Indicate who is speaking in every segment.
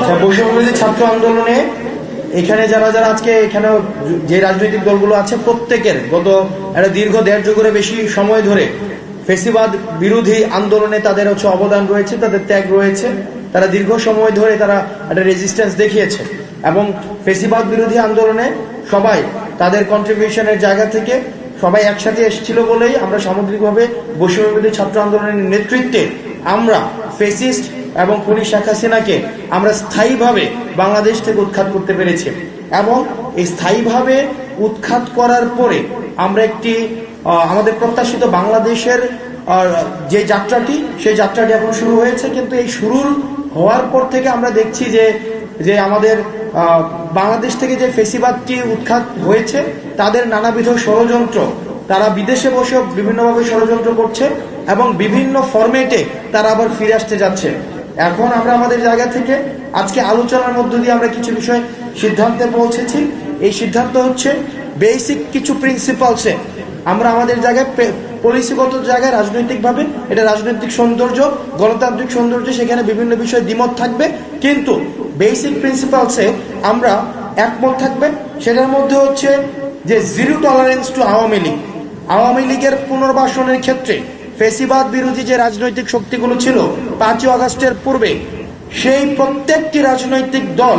Speaker 1: আচ্ছা, ছাত্র আন্দোলনে এখানে যারা যারা আজকে এখানে যে রাজনৈতিক দলগুলো আছে প্রত্যেকের গত একটা দীর্ঘ দেড় যুগের বেশি সময় ধরে ফেসিবাদ বিরোধী আন্দোলনে তাদের হচ্ছে অবদান রয়েছে তাদের ত্যাগ রয়েছে। তারা দীর্ঘ সময় ধরে তারা একটা রেজিস্ট্যান্স দেখিয়েছে এবং ফেসিবাদ বিরোধী আন্দোলনে সবাই তাদের কন্ট্রিবিউশনের জায়গা থেকে সবাই একসাথে এসেছিল বলেই আমরা সামগ্রিকভাবে বৈষম্যবিরোধী ছাত্র আন্দোলনের নেতৃত্বে আমরা ফেসিস্ট এবং পুলিশ শেখ হাসিনাকে আমরা স্থায়ীভাবে বাংলাদেশ থেকে উৎখাত করতে পেরেছি এবং এই স্থায়ীভাবে উৎখাত করার পরে আমরা একটি আমাদের প্রত্যাশিত বাংলাদেশের যে যাত্রাটি, সেই যাত্রাটি এখন শুরু হয়েছে। কিন্তু এই শুরুর হওয়ার পর থেকে আমরা দেখছি যে যে আমাদের বাংলাদেশ থেকে যে ফেসিবাদটি উৎখাত হয়েছে, তাদের নানাবিধ ষড়যন্ত্র, তারা বিদেশে বসে বিভিন্নভাবে ষড়যন্ত্র করছে। এবং বিভিন্ন ফরম্যাটে তারা আবার ফিরে আসতে যাচ্ছে। এখন আমরা আমাদের জায়গা থেকে আজকে আলোচনার মধ্য দিয়ে আমরা কিছু বিষয় সিদ্ধান্তে পৌঁছেছি। এই সিদ্ধান্ত হচ্ছে বেসিক কিছু প্রিন্সিপালসে আমরা আমাদের জায়গায় পলিসিগত জায়গায় রাজনৈতিকভাবে এটা রাজনৈতিক সৌন্দর্য, গণতান্ত্রিক সৌন্দর্য সেখানে বিভিন্ন বিষয়ে দ্বিমত থাকবে। কিন্তু বেসিক প্রিন্সিপালসে আমরা একমত থাকবে। সেটার মধ্যে হচ্ছে যে zero tolerance to Awami League. Awami লীগের পুনর্বাসনের ক্ষেত্রে ফেসিবাদ বিরোধী যে রাজনৈতিক শক্তিগুলো ছিল পাঁচই আগস্টের পূর্বে, সেই প্রত্যেকটি রাজনৈতিক দল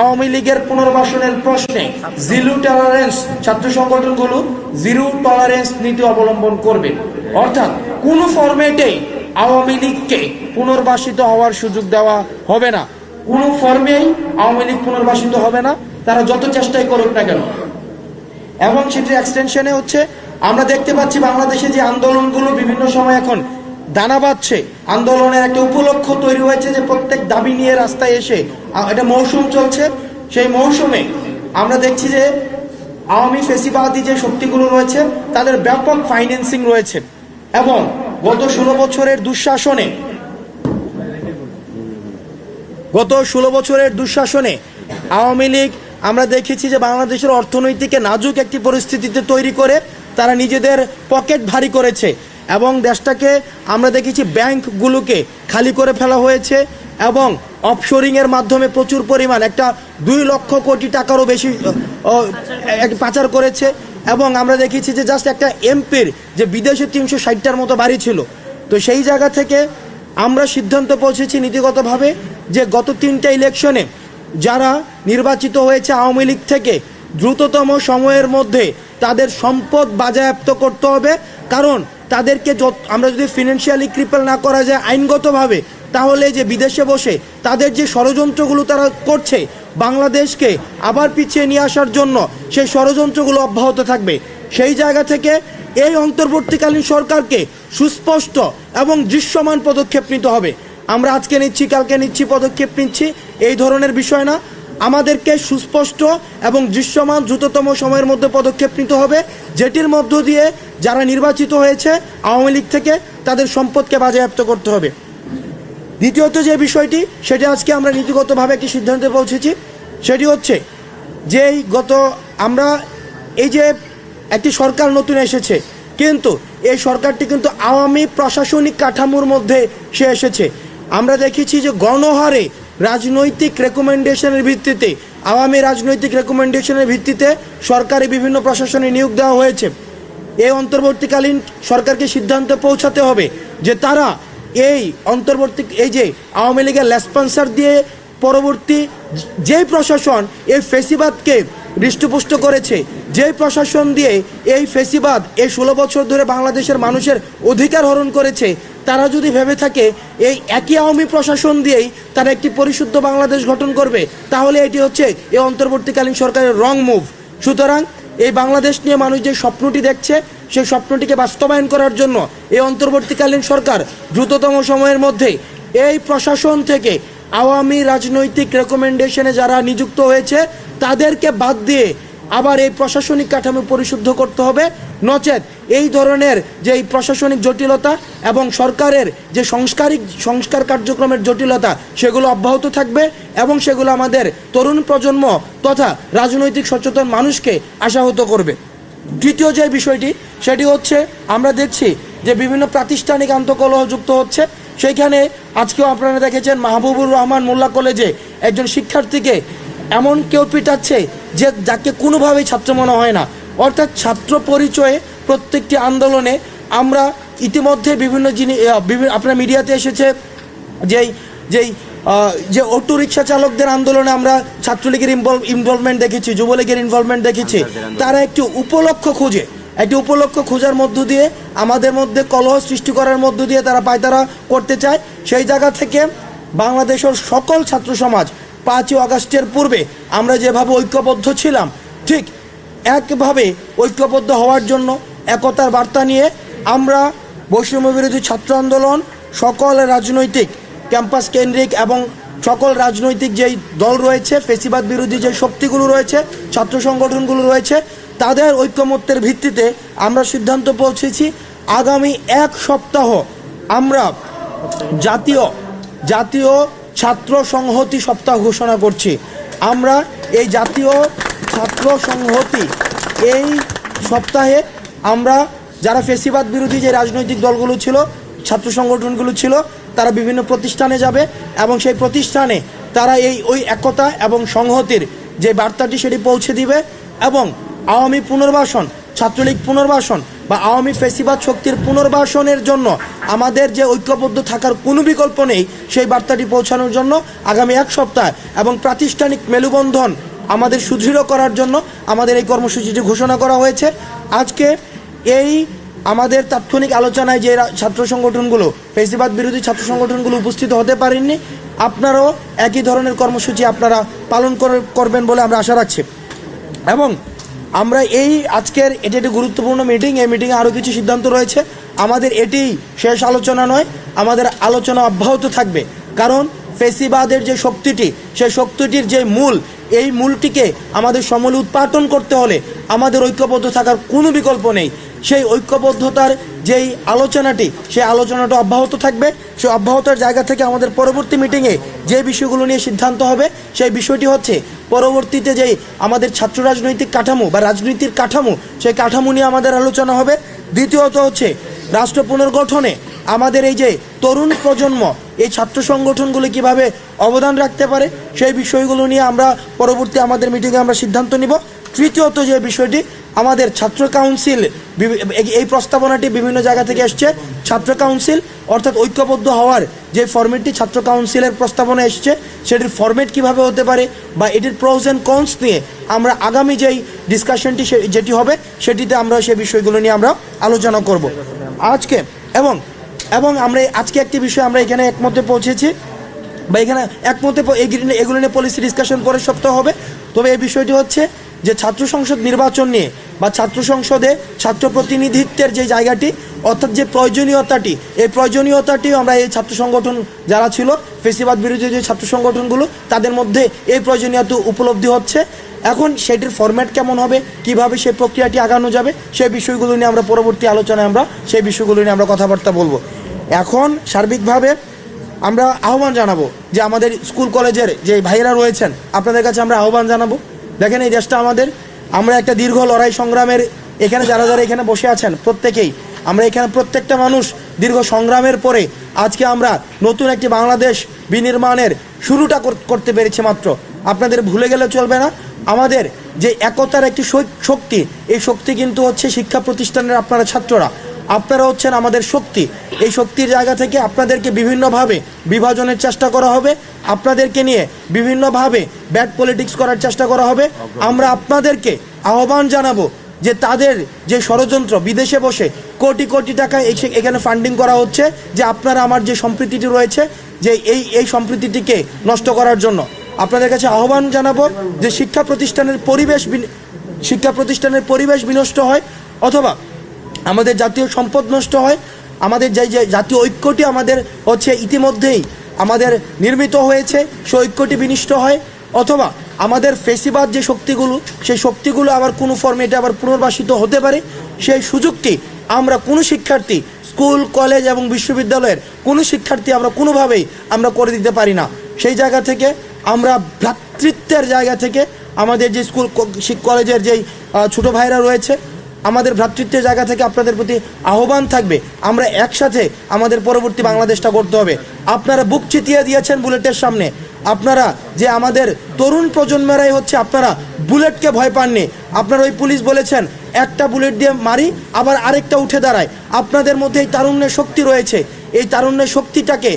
Speaker 1: আওয়ামী লীগের পুনর্বাসনের প্রশ্নে জিরো টলারেন্স ছাত্র সংগঠনগুলো জিরো টলারেন্স নীতি অবলম্বন করবে। অর্থাৎ কোন ফরম্যাটে আওয়ামী লীগকে পুনর্বাসিত হওয়ার সুযোগ দেওয়া হবে না। কোন ফর্মেই আওয়ামী লীগ পুনর্বাসিত হবে না। তারা যত চেষ্টাই করুক না কেন। এবং সেটির এক্সটেনশনে হচ্ছে আমরা দেখতে পাচ্ছি বাংলাদেশে যে আন্দোলনগুলো বিভিন্ন সময় এখন দানা বাঁধছে। আন্দোলনের একটা উপলক্ষ তৈরি হয়েছে যে প্রত্যেক দাবি নিয়ে রাস্তায় এসে এটা মৌসুম চলছে। সেই মৌসুমে আমরা দেখছি যে আওয়ামী ফেসিবাদী যে শক্তিগুলো রয়েছে, তাদের ব্যাপক ফাইন্যান্সিং রয়েছে। এবং গত ষোলো বছরের দুঃশাসনে, গত ষোলো বছরের দুঃশাসনে আওয়ামী লীগ, আমরা দেখেছি যে বাংলাদেশের অর্থনৈতিকে নাজুক একটি পরিস্থিতিতে তৈরি করে তারা নিজেদের পকেট ভারী করেছে এবং দেশটাকে আমরা দেখেছি ব্যাংকগুলোকে খালি করে ফেলা হয়েছে এবং অফশোরিং এর মাধ্যমে প্রচুর পরিমাণ একটা দুই লক্ষ কোটি টাকারও বেশি পাচার করেছে এবং আমরা দেখেছি যে জাস্ট একটা এমপির যে বিদেশে তিনশো ষাটটার মতো বাড়ি ছিল। তো সেই জায়গা থেকে আমরা সিদ্ধান্ত পৌঁছেছি নীতিগতভাবে যে গত তিনটা ইলেকশনে যারা নির্বাচিত হয়েছে আওয়ামী লীগ থেকে দ্রুততম সময়ের মধ্যে তাদের সম্পদ বাজেয়াপ্ত করতে হবে। কারণ তাদেরকে যত- আমরা যদি ফিনান্সিয়ালি ক্রিপেল না করা যায় আইনগতভাবে, তাহলে যে বিদেশে বসে তাদের যে ষড়যন্ত্রগুলো তারা করছে, বাংলাদেশকে আবার পিছিয়ে নিয়ে আসার জন্য সেই ষড়যন্ত্রগুলো অব্যাহত থাকবে। সেই জায়গা থেকে এই অন্তর্বর্তীকালীন সরকারকে সুস্পষ্ট এবং দৃশ্যমান পদক্ষেপ নিতে হবে। আমরা আজকে নিচ্ছি, কালকে নিচ্ছি, পদক্ষেপ নিচ্ছি, এই ধরনের বিষয় না। আমাদেরকে সুস্পষ্ট এবং দৃশ্যমান দ্রুততম সময়ের মধ্যে পদক্ষেপ নিতে হবে, যেটির মধ্য দিয়ে যারা নির্বাচিত হয়েছে আওয়ামী লীগ থেকে তাদের সম্পদকে বাজেয়াপ্ত করতে হবে। দ্বিতীয়ত যে বিষয়টি, সেটা আজকে আমরা নীতিগতভাবে একটি সিদ্ধান্তে পৌঁছেছি, সেটি হচ্ছে যে এই গত আমরা এই যে একটি সরকার নতুন এসেছে, কিন্তু এই সরকারটি কিন্তু আওয়ামী প্রশাসনিক কাঠামোর মধ্যে সে এসেছে। আমরা দেখেছি যে গণহারে রাজনৈতিক রেকমেন্ডেশনের ভিত্তিতে, আওয়ামী রাজনৈতিক রেকমেন্ডেশনের ভিত্তিতে সরকারি বিভিন্ন প্রশাসনে নিয়োগ দেওয়া হয়েছে। এই অন্তর্বর্তীকালীন সরকারকে সিদ্ধান্তে পৌঁছাতে হবে যে তারা এই অন্তর্বর্তী, এই যে আওয়ামী লীগের লেসপন্সার দিয়ে পরবর্তী যেই প্রশাসন এই ফেসিবাদকে হৃষ্টপুষ্ট করেছে যেই প্রশাসন দিয়ে এই ফেসিবাদ এই ষোলো বছর ধরে বাংলাদেশের মানুষের অধিকার হরণ করেছে তারা যদি ভেবে থাকে, এই একই আওয়ামী প্রশাসন দিয়েই তারা একটি পরিশুদ্ধ বাংলাদেশ গঠন করবে, তাহলে এটি হচ্ছে এই অন্তর্বর্তীকালীন সরকারের রং মুভ। সুতরাং এই বাংলাদেশ নিয়ে মানুষ যে স্বপ্নটি দেখছে, সেই স্বপ্নটিকে বাস্তবায়ন করার জন্য এই অন্তর্বর্তীকালীন সরকার দ্রুততম সময়ের মধ্যে এই প্রশাসন থেকে আওয়ামী রাজনৈতিক রেকমেন্ডেশনে যারা নিযুক্ত হয়েছে, তাদেরকে বাদ দিয়ে আবার এই প্রশাসনিক কাঠামো পরিশুদ্ধ করতে হবে। নচেত এই ধরনের যে এই প্রশাসনিক জটিলতা এবং সরকারের যে সংস্কারিক সংস্কার কার্যক্রমের জটিলতা, সেগুলো অব্যাহত থাকবে এবং সেগুলো আমাদের তরুণ প্রজন্ম তথা রাজনৈতিক সচেতন মানুষকে আশাহত করবে। তৃতীয় যে বিষয়টি, সেটি হচ্ছে আমরা দেখছি যে বিভিন্ন প্রাতিষ্ঠানিক আন্তকলহ যুক্ত হচ্ছে। সেইখানে আজকেও আপনারা দেখেছেন মাহবুবুর রহমান মোল্লা কলেজে একজন শিক্ষার্থীকে এমন কেউ পিটাচ্ছে যে যাকে কোনোভাবেই ছাত্র মনে হয় না। অর্থাৎ ছাত্র পরিচয়ে প্রত্যেকটি আন্দোলনে আমরা ইতিমধ্যে বিভিন্ন জিনিস বিভিন্ন আপনার মিডিয়াতে এসেছে যেই যেই যে অটো রিক্সা চালকদের আন্দোলনে আমরা ছাত্রলীগের ইনভলভ ইনভলভমেন্ট দেখেছি যুবলীগের ইনভলভমেন্ট দেখেছি। তারা একটি উপলক্ষ খুঁজে একটি উপলক্ষ খোঁজার মধ্য দিয়ে আমাদের মধ্যে কলহ সৃষ্টি করার মধ্য দিয়ে তারা পায়তারা করতে চায়। সেই জায়গা থেকে বাংলাদেশের সকল ছাত্র সমাজ পাঁচই আগস্টের পূর্বে আমরা যেভাবে ঐক্যবদ্ধ ছিলাম, ঠিক একভাবে ঐক্যবদ্ধ হওয়ার জন্য একতার বার্তা নিয়ে আমরা বৈষম্য বিরোধী ছাত্র আন্দোলন, সকল রাজনৈতিক ক্যাম্পাস কেন্দ্রিক এবং সকল রাজনৈতিক যেই দল রয়েছে, ফেসিবাদ বিরোধী যে শক্তিগুলো রয়েছে, ছাত্র সংগঠনগুলো রয়েছে, তাদের ঐক্যমত্যের ভিত্তিতে আমরা সিদ্ধান্ত পৌঁছেছি, আগামী এক সপ্তাহ আমরা জাতীয় জাতীয় ছাত্র সংহতি সপ্তাহ ঘোষণা করছি। আমরা এই জাতীয় ছাত্র সংহতি এই সপ্তাহে আমরা যারা ফেসিবাদ বিরোধী যে রাজনৈতিক দলগুলো ছিল, ছাত্র সংগঠনগুলো ছিল, তারা বিভিন্ন প্রতিষ্ঠানে যাবে এবং সেই প্রতিষ্ঠানে তারা এই ওই একতা এবং সংহতির যে বার্তাটি সেটি পৌঁছে দিবে এবং আওয়ামী পুনর্বাসন ছাত্রলীগ পুনর্বাসন বা আওয়ামী ফেসিবাদ শক্তির পুনর্বাসনের জন্য আমাদের যে ঐক্যবদ্ধ থাকার কোনো বিকল্প নেই, সেই বার্তাটি পৌঁছানোর জন্য আগামী এক সপ্তাহ এবং প্রাতিষ্ঠানিক মেলুবন্ধন আমাদের সুদৃঢ় করার জন্য আমাদের এই কর্মসূচিটি ঘোষণা করা হয়েছে। আজকে এই আমাদের তাৎক্ষণিক আলোচনায় যে ছাত্র সংগঠনগুলো, ফেসিবাদ বিরোধী ছাত্র সংগঠনগুলো উপস্থিত হতে পারেননি, আপনারাও একই ধরনের কর্মসূচি আপনারা পালন করে- করবেন বলে আমরা আশা রাখছি। এবং আমরা এই আজকের এটি একটি গুরুত্বপূর্ণ মিটিং এই মিটিংয়ে আরও কিছু সিদ্ধান্ত রয়েছে। আমাদের এটি শেষ আলোচনা নয়, আমাদের আলোচনা অব্যাহত থাকবে। কারণ ফেসিবাদের যে শক্তিটি, সেই শক্তিটির যে মূল, এই মূলটিকে আমাদের সমলে উৎপাদন করতে হলে আমাদের ঐক্যবদ্ধ থাকার কোনো বিকল্প নেই। সেই ঐক্যবদ্ধতার যেই আলোচনাটি, সেই আলোচনাটা অব্যাহত থাকবে। সেই অব্যাহতার জায়গা থেকে আমাদের পরবর্তী মিটিংয়ে যে বিষয়গুলো নিয়ে সিদ্ধান্ত হবে, সেই বিষয়টি হচ্ছে পরবর্তীতে যেই আমাদের ছাত্র রাজনৈতিক কাঠামো বা রাজনীতির কাঠামো, সেই কাঠামো নিয়ে আমাদের আলোচনা হবে। দ্বিতীয়ত হচ্ছে রাষ্ট্র পুনর্গঠনে আমাদের এই যে তরুণ প্রজন্ম, এই ছাত্র সংগঠনগুলো কীভাবে অবদান রাখতে পারে, সেই বিষয়গুলো নিয়ে আমরা পরবর্তী আমাদের মিটিংয়ে আমরা সিদ্ধান্ত নিব। তৃতীয়ত যে বিষয়টি, আমাদের ছাত্র কাউন্সিল এই- প্রস্তাবনাটি বিভিন্ন জায়গা থেকে এসছে। ছাত্র কাউন্সিল অর্থাৎ ঐক্যবদ্ধ হওয়ার যে ফরম্যাটটি ছাত্র কাউন্সিলের প্রস্তাবনা এসছে, সেটির ফরম্যাট কীভাবে হতে পারে বা এটির প্রোজ অ্যান্ড কনস নিয়ে আমরা আগামী যেই ডিসকাশনটি যেটি হবে, সেটিতে আমরা সেই বিষয়গুলো নিয়ে আমরা আলোচনা করব। আজকে এবং এবং আমরা আজকে একটি বিষয় আমরা এখানে একমতে পৌঁছেছি বা এখানে একমতে এগুলো নিয়ে পলিসি ডিসকাশন পরের সপ্তাহ হবে। তবে এই বিষয়টি হচ্ছে যে ছাত্র সংসদ নির্বাচন নিয়ে বা ছাত্র সংসদে ছাত্র প্রতিনিধিত্বের যে জায়গাটি, অর্থাৎ যে প্রয়োজনীয়তাটি, এই প্রয়োজনীয়তাটি আমরা এই ছাত্র সংগঠন যারা ছিল, ফেসিবাদ বিরোধী যে ছাত্র সংগঠনগুলো, তাদের মধ্যে এই প্রয়োজনীয়তা উপলব্ধি হচ্ছে। এখন সেটির ফরম্যাট কেমন হবে, কীভাবে সেই প্রক্রিয়াটি আগানো যাবে, সেই বিষয়গুলো নিয়ে আমরা পরবর্তী আলোচনায় আমরা, সেই বিষয়গুলো নিয়ে আমরা কথাবার্তা বলব। এখন সার্বিকভাবে আমরা আহ্বান জানাব যে আমাদের স্কুল কলেজের যে ভাইয়েরা রয়েছেন, আপনাদের কাছে আমরা আহ্বান জানাব। দেখেন এই দেশটা আমাদের, আমরা একটা দীর্ঘ লড়াই সংগ্রামের, এখানে যারা যারা এখানে বসে আছেন প্রত্যেকেই, আমরা এখানে প্রত্যেকটা মানুষ দীর্ঘ সংগ্রামের পরে আজকে আমরা নতুন একটি বাংলাদেশ বিনির্মাণের শুরুটা করতে পেরেছি মাত্র। আপনাদের ভুলে গেলে চলবে না। আমাদের যে একতার একটি শক্তি, এই শক্তি কিন্তু হচ্ছে শিক্ষা প্রতিষ্ঠানের আপনারা ছাত্ররা। আপনারা হচ্ছেন আমাদের শক্তি। এই শক্তির জায়গা থেকে আপনাদেরকে বিভিন্নভাবে বিভাজনের চেষ্টা করা হবে। আপনাদেরকে নিয়ে বিভিন্নভাবে ব্যাড পলিটিক্স করার চেষ্টা করা হবে। আমরা আপনাদেরকে আহ্বান জানাব যে তাদের যে ষড়যন্ত্র, বিদেশে বসে কোটি কোটি টাকা এখানে ফান্ডিং করা হচ্ছে, যে আপনারা আমার যে সম্প্রীতিটি রয়েছে, যে এই এই সম্প্রীতিটিকে নষ্ট করার জন্য। আপনাদের কাছে আহ্বান জানাব যে শিক্ষা প্রতিষ্ঠানের পরিবেশ শিক্ষা প্রতিষ্ঠানের পরিবেশ বিনষ্ট হয়, অথবা আমাদের জাতীয় সম্পদ নষ্ট হয়, আমাদের যে জাতীয় ঐক্যটি আমাদের হচ্ছে ইতিমধ্যেই আমাদের নির্মিত হয়েছে, সেই ঐক্যটি বিনিষ্ট হয়, অথবা আমাদের ফেসিবাদ যে শক্তিগুলো, সেই শক্তিগুলো আবার কোনো ফর্মেটে আবার পুনর্বাসিত হতে পারে, সেই সুযোগটি আমরা কোনো শিক্ষার্থী, স্কুল, কলেজ এবং বিশ্ববিদ্যালয়ের কোনো শিক্ষার্থী আমরা কোনোভাবেই আমরা করে দিতে পারি না। সেই জায়গা থেকে আমরা ভ্রাতৃত্বের জায়গা থেকে আমাদের যে স্কুল কলেজের যেই ছোটো ভাইরা রয়েছে আমাদের ভ্রাতৃত্বের জায়গা থেকে আপনাদের প্রতি আহ্বান থাকবে। আমরা একসাথে আমাদের পরবর্তী বাংলাদেশটা করতে হবে। আপনারা বুক চিতিয়ে দিয়েছেন বুলেটের সামনে। আপনারা যে আমাদের তরুণ প্রজন্মেরাই হচ্ছে, আপনারা বুলেটকে ভয় পাননি। আপনারা ওই পুলিশ বলেছেন, একটা বুলেট দিয়ে মারি, আবার আরেকটা উঠে দাঁড়ায়। আপনাদের মধ্যে এই তারুণ্যের শক্তি রয়েছে। এই তারুণ্যের শক্তিটাকে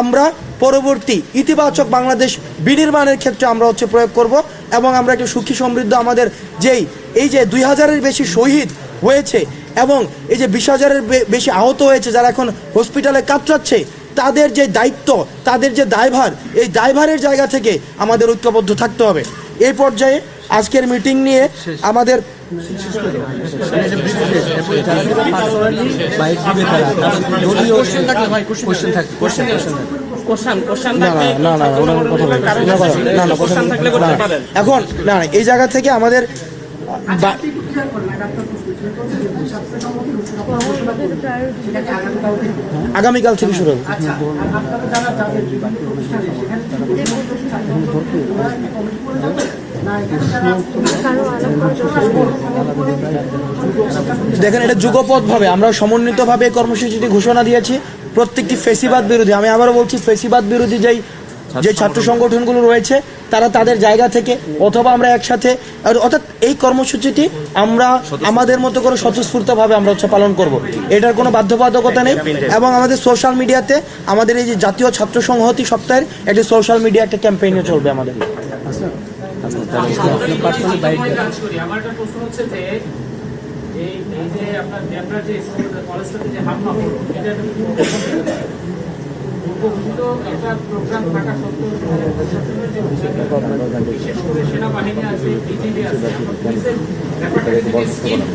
Speaker 1: আমরা পরবর্তী ইতিবাচক বাংলাদেশ বিনির্মাণের ক্ষেত্রে আমরা হচ্ছে প্রয়োগ করব এবং আমরা একটা সুখী সমৃদ্ধ আমাদের যেই এই যে দুই হাজারের বেশি শহীদ হয়েছে এবং এই যে বিশ হাজারের বেশি আহত হয়েছে যারা এখন হসপিটালে কাতরাচ্ছে তাদের যে দায়িত্ব তাদের যে দায়ভার এই দায়ভারের জায়গা থেকে আমাদের ঐক্যবদ্ধ থাকতে হবে। এই পর্যায়ে আজকের মিটিং নিয়ে আমাদের এখন না এই জায়গা থেকে আমাদের আগামীকাল থেকে শুরু হবে দেখেন, এটা যুগপথ ভাবে। আমরা সমন্বিত ভাবে কর্মসূচিটি ঘোষণা দিয়েছি। প্রত্যেকটি ফেসিবাদ বিরোধী। আমি আবারও বলছি, ফেসিবাদ বিরোধী যেই যে ছাত্র সংগঠনগুলো রয়েছে, তারা তাদের জায়গা থেকে অথবা আমরা একসাথে অর্থাৎ এই কর্মসূচিটি আমরা আমাদের মতো করে স্বতঃস্ফূর্তভাবে আমরা হচ্ছে পালন করব। এটার কোনো বাধ্যবাধকতা নেই। এবং আমাদের সোশ্যাল মিডিয়াতে আমাদের এই যে জাতীয় ছাত্র সংহতি সপ্তাহের একটি সোশ্যাল মিডিয়া একটা ক্যাম্পেইনও চলবে আমাদের।
Speaker 2: পার্সোনালি বাইক
Speaker 3: কাজ করি আমার একটা প্রশ্ন হচ্ছে আপনার আপনার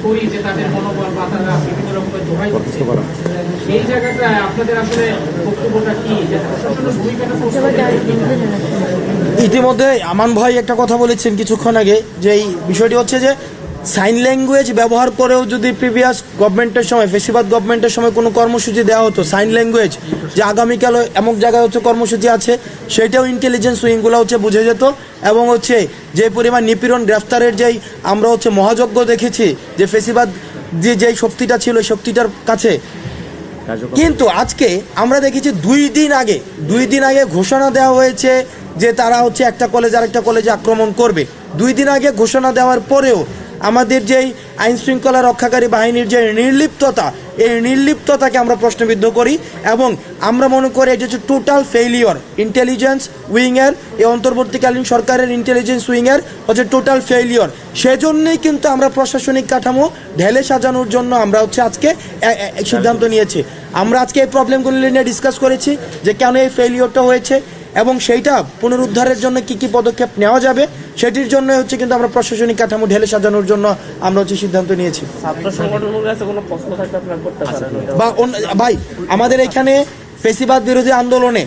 Speaker 3: করে যে তাদের মনোবল বা বিভিন্ন রকমের দোহাই এই জায়গাটায় আপনাদের আসলে বক্তব্যটা কি
Speaker 1: ইতিমধ্যে আমান ভাই একটা কথা বলেছেন কিছুক্ষণ আগে যে এই বিষয়টি হচ্ছে যে সাইন ল্যাঙ্গুয়েজ ব্যবহার করেও যদি প্রিভিয়াস গভর্নমেন্টের সময় ফেসিবাদ গভর্নমেন্টের সময় কোনো কর্মসূচি দেওয়া হতো সাইন ল্যাঙ্গুয়েজ যে আগামীকাল এমন জায়গায় হচ্ছে কর্মসূচি আছে সেটাও ইন্টেলিজেন্স উইংগুলো হচ্ছে বুঝে যেত। এবং হচ্ছে যে পরিমাণ নিপীড়ন গ্রেফতারের যেই আমরা হচ্ছে মহাযজ্ঞ দেখেছি যে ফেসিবাদ যে যেই শক্তিটা ছিল শক্তিটার কাছে। কিন্তু আজকে আমরা দেখেছি দুই দিন আগে দুই দিন আগে ঘোষণা দেওয়া হয়েছে যে তারা হচ্ছে একটা কলেজ আর একটা কলেজে আক্রমণ করবে। দুই দিন আগে ঘোষণা দেওয়ার পরেও আমাদের যেই আইন শৃঙ্খলা রক্ষাকারী বাহিনীর যে নির্লিপ্ততা, এই নির্লিপ্ততাকে আমরা প্রশ্নবিদ্ধ করি এবং আমরা মনে করি এটা হচ্ছে টোটাল ফেইলিওর ইন্টেলিজেন্স উইংয়ের এই অন্তর্বর্তীকালীন সরকারের ইন্টেলিজেন্স উইংয়ের হচ্ছে টোটাল ফেইলিওর সেজন্যই কিন্তু আমরা প্রশাসনিক কাঠামো ঢেলে সাজানোর জন্য আমরা হচ্ছে আজকে সিদ্ধান্ত নিয়েছি। আমরা আজকে এই প্রবলেমগুলি নিয়ে ডিসকাস করেছি যে কেন এই ফেইলিওরটা হয়েছে এবং সেইটা পুনরুদ্ধারের জন্য কি কি পদক্ষেপ নেওয়া যাবে সেটির জন্য হচ্ছে কিন্তু আমরা প্রশাসনিক কাঠামো ঢেলে সাজানোর জন্য আমরা হচ্ছে সিদ্ধান্ত নিয়েছি। বা ভাই আমাদের এখানে ফেসিবাদ বিরোধী আন্দোলনে